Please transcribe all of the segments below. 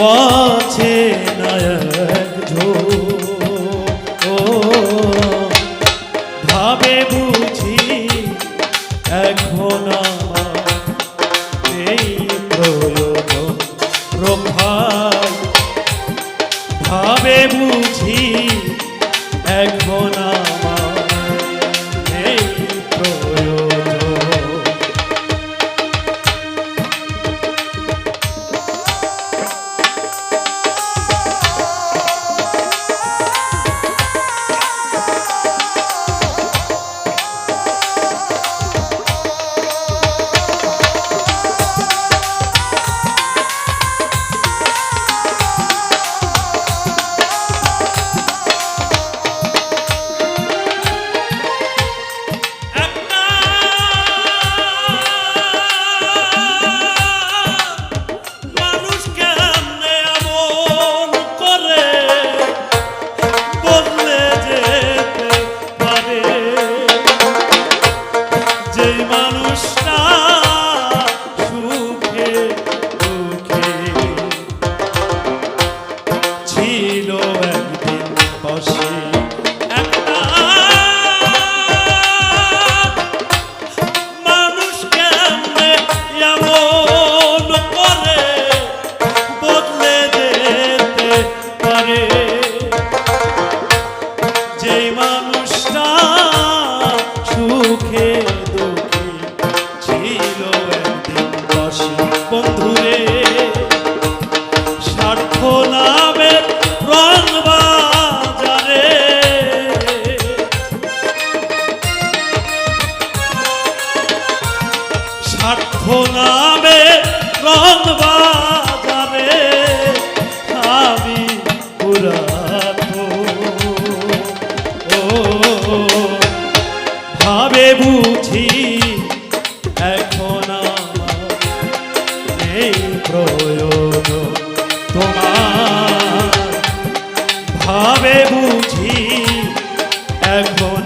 পছে নয়ক ঝো ও ভাবে বুঝি এখন Krishna. স্বার্থ নামে রং বাজারে আমি পুরাতো ও, ভাবে বুঝি এখন এই প্রয়োগ তোমার ভাবে বুঝি এখন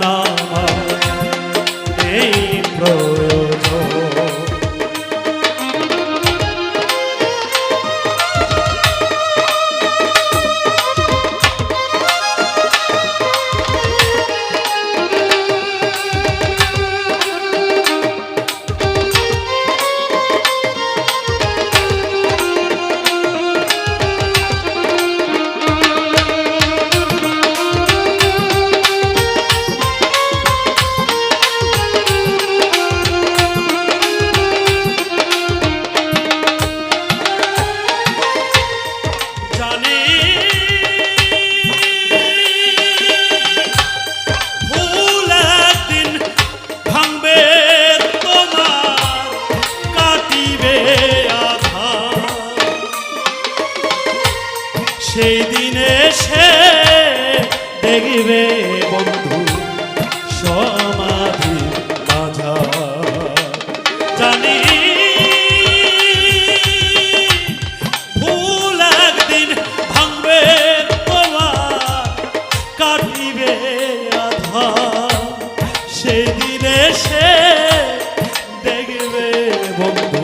শেষে দেখবে বন্ধু সমাধি মাঝা জানি ভুল একদিন ভাঙবে তোমার কাটিবে আধা। সেদিন এসে দেখবে বন্ধু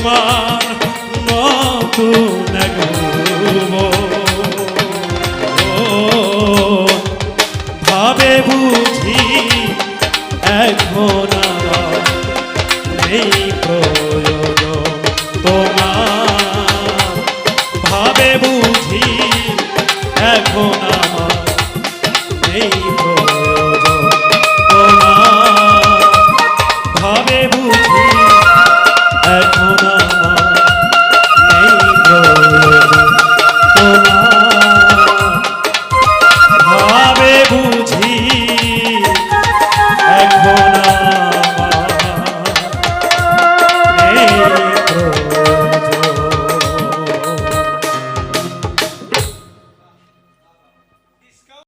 তোমার নতুন ভাবে বুঝি এখন